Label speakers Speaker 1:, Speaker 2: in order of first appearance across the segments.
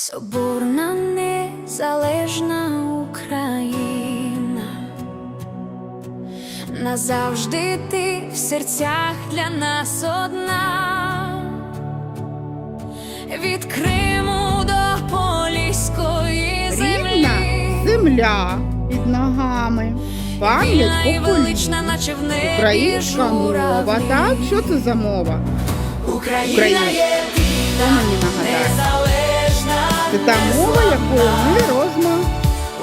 Speaker 1: Соборна незалежна Україна, назавжди ти в серцях для нас одна, від Криму до Поліської
Speaker 2: Рівна
Speaker 1: землі,
Speaker 2: земля під ногами, пам'ять
Speaker 1: велична, наче в небі
Speaker 2: Українська мова, так? Що це за мова?
Speaker 1: Україна
Speaker 2: Україна. мені нагадає? Це та мова, якою ми розмовляємо.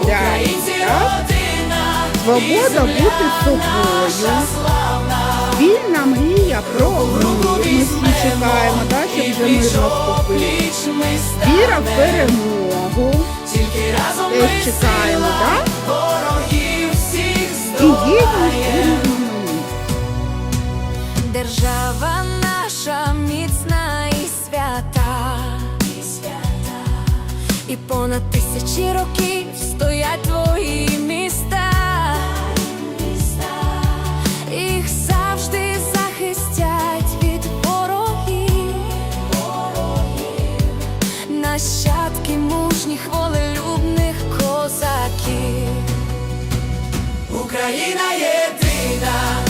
Speaker 1: Українці
Speaker 2: Так?
Speaker 1: родина,
Speaker 2: Свобода бути собою, вільна мрія про мир. Ми чекаємо, так, щоб вже мир наступив. Віра в перемогу.
Speaker 1: Тільки разом
Speaker 2: Теж чекаємо, так? І єдність.
Speaker 1: Держава наша міцна і понад тисячі років стоять твої міста, їх завжди захистять від ворогів, нащадки мужніх волелюбних козаків. Україна єдина,